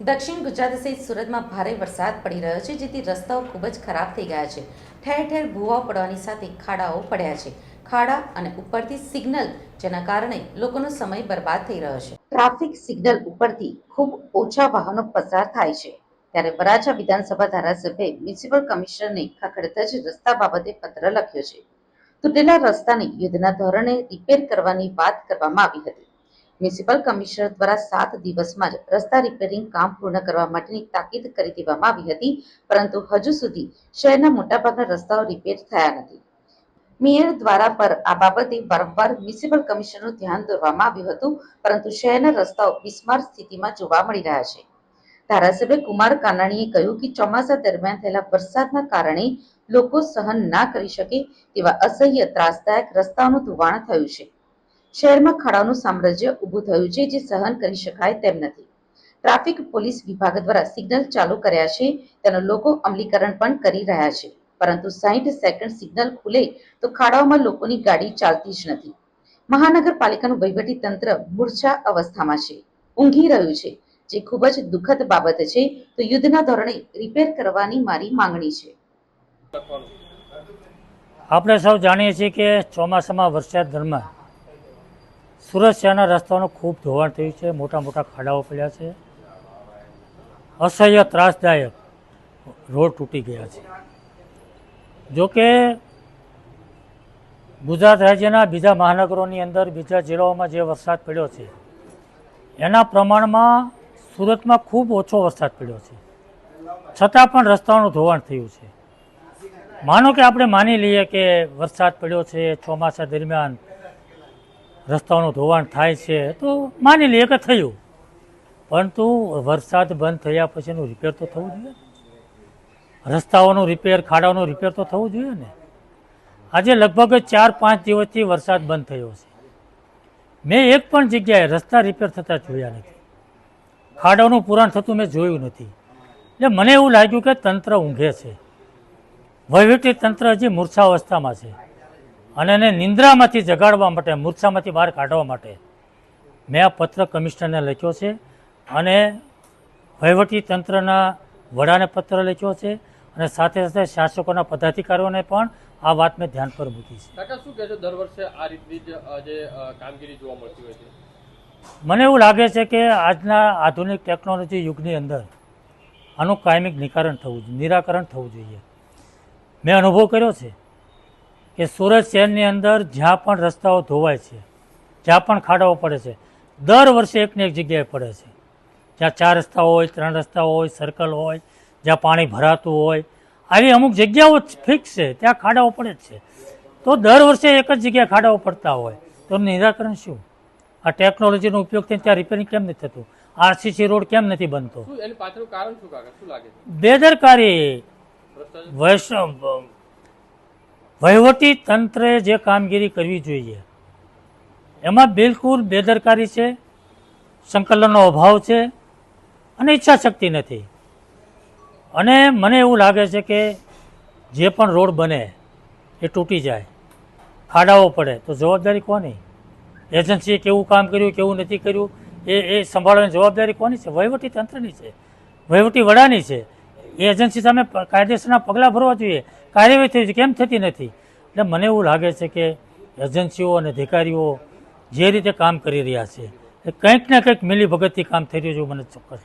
દક્ષિણ ગુજરાત સહિત સુરતમાં ભારે વરસાદ પડી રહ્યો છે, જેથી રસ્તાઓ ખૂબ જ ખરાબ થઈ ગયા છે. ઠેર ઠેર ભૂવાઓ પડવાની સાથે ખાડાઓ પડ્યા છે. ખાડા અને ઉપરથી સિગ્નલ, જેના કારણે લોકોનો સમય બરબાદ થઈ રહ્યો છે. ટ્રાફિક સિગ્નલ ઉપરથી ખૂબ ઓછા વાહનો પસાર થાય છે. ત્યારે વરાછા વિધાનસભા ધારાસભ્ય મ્યુનિસિપલ કમિશનરને ખખડતા જ રસ્તા બાબતે પત્ર લખ્યો છે. તૂટેલા રસ્તાને યુદ્ધના ધોરણે રિપેર કરવાની વાત કરવામાં આવી હતી. મ્યુનિસિપલ કમિશનર દ્વારા સાત દિવસમાં જ રસ્તા રિપેરિંગ કામ પૂર્ણ કરવા માટેની તાકીદ કરી દેવામાં આવી હતી, પરંતુ હજુ સુધી શહેરના મોટાભાગના રસ્તાઓ રિપેર થયા નથી. મેયર દ્વારા પર આ બાબતે વારંવાર મ્યુનિસિપલ કમિશનરનું ધ્યાન દોરવામાં આવ્યું હતું, પરંતુ શહેરના રસ્તાઓ બિસ્માર સ્થિતિમાં જોવા મળી રહ્યા છે. ધારાસભ્ય કુમાર કાનાણીએ કહ્યું કે ચોમાસા દરમિયાન થયેલા વરસાદના કારણે લોકો સહન ના કરી શકે તેવા અસહ્ય ત્રાસદાયક રસ્તાઓનું ધોવાણ થયું છે. શહેરમાં ખાડાઓનું સામ્રાજ્ય ઊભું થયું છે, જે સહન કરી શકાય તેમ નથી. ટ્રાફિક પોલીસ વિભાગ દ્વારા સિગ્નલ ચાલુ કર્યા છે, તેનું લોકો અમલીકરણ પણ કરી રહ્યા છે. પરંતુ સાહીઠ સેકન્ડ સિગ્નલ ખુલે તો ખાડાઓમાં લોકોની ગાડી ચાલતી જ નથી. મહાનગરપાલિકાનું વહીવટી તંત્ર મૂર્છા અવસ્થામાં છે. ઊંઘી રહ્યું છે, જે ખૂબ જ દુઃખદ બાબત છે. તો યુદ્ધના ધોરણે રિપેર કરવાની મારી માંગણી છે. આપણે સૌ જાણીએ છીએ કે ચોમાસામાં વરસાદ દરમિયાન સુરત શહેરના રસ્તાઓનું ખૂબ ધોવાણ થયું છે. મોટા મોટા ખાડાઓ પડ્યા છે. અસહ્ય ત્રાસદાયક રોડ તૂટી ગયા છે. જોકે ગુજરાત રાજ્યના બીજા મહાનગરોની અંદર બીજા જિલ્લાઓમાં જે વરસાદ પડ્યો છે, એના પ્રમાણમાં સુરતમાં ખૂબ ઓછો વરસાદ પડ્યો છે. છતાં પણ રસ્તાઓનું ધોવાણ થયું છે. માનો કે આપણે માની લઈએ કે વરસાદ પડ્યો છે ચોમાસા દરમિયાન રસ્તાઓનું ધોવાણ થાય છે, તો માની લઈએ કે થયું. પરંતુ વરસાદ બંધ થયા પછીનું રિપેર તો થવું જોઈએ રસ્તાઓનું રિપેર ખાડાઓનું રિપેર તો થવું જોઈએ ને. આજે લગભગ ચાર પાંચ દિવસથી વરસાદ બંધ થયો છે. મેં એક પણ જગ્યાએ રસ્તા રિપેર થતા જોયા નથી. ખાડાઓનું પુરાણ થતું મેં જોયું નથી. એટલે મને એવું લાગ્યું કે તંત્ર ઊંઘે છે. વહીવટી તંત્ર હજી મૂર્છાવસ્થામાં છે. અને એને નિંદ્રામાંથી જગાડવા માટે મૂર્છામાંથી બહાર કાઢવા માટે મેં આ પત્ર કમિશનરને લખ્યો છે અને વહીવટી તંત્રના વડાને પત્ર લખ્યો છે અને સાથે સાથે શાસકોના પદાધિકારીઓને પણ આ વાત મેં ધ્યાન પર મૂકી છે. કાકા શું કહેશો દર વર્ષે આ રીતની જે કામગીરી જોવા મળતી હોય છે? મને એવું લાગે છે કે આજના આધુનિક ટેકનોલોજી યુગની અંદર આનું કાયમિક નિકારણ થવું જોઈએ નિરાકરણ થવું જોઈએ. મેં અનુભવ કર્યો છે કે સુરત શહેરની અંદર જ્યાં પણ રસ્તાઓ ધોવાય છે જ્યાં પણ ખાડાઓ પડે છે દર વર્ષે એકને એક જગ્યાએ પડે છે. જ્યાં ચાર રસ્તાઓ હોય ત્રણ રસ્તાઓ હોય સર્કલ હોય જ્યાં પાણી ભરાતું હોય આવી અમુક જગ્યાઓ ફિક્સ છે ત્યાં ખાડાઓ પડે જ છે. તો દર વર્ષે એક જ જગ્યાએ ખાડાઓ પડતા હોય. તો એનું નિરાકરણ શું? આ ટેકનોલોજીનો ઉપયોગ થઈને ત્યાં રિપેરિંગ કેમ નથી થતું? આરસીસી રોડ કેમ નથી બનતો? બેદરકારી વૈષ્ણવ વહીવટી તંત્રે જે કામગીરી કરવી જોઈએ, એમાં બિલકુલ બેદરકારી છે, સંકલનનો અભાવ છે અને ઈચ્છાશક્તિ નથી. અને મને એવું લાગે છે કે જે પણ રોડ બને એ તૂટી જાય. ખાડાઓ પડે, તો જવાબદારી કોની? એજન્સીએ કેવું કામ કર્યું, કેવું નથી કર્યું, એ એ સંભાળવાની જવાબદારી કોની છે? વહીવટી તંત્રની છે. વહીવટી વડાની છે. એ એજન્સી સામે કાયદેસરના પગલાં ભરવા જોઈએ. કાર્યવાહી થઈ છે કેમ થતી નથી? એટલે મને એવું લાગે છે કે એજન્સીઓ અને અધિકારીઓ જે રીતે કામ કરી રહ્યા છે, એ કંઈક ને કંઈક મિલી ભગતથી કામ થઈ રહ્યું છે મને ચોક્કસ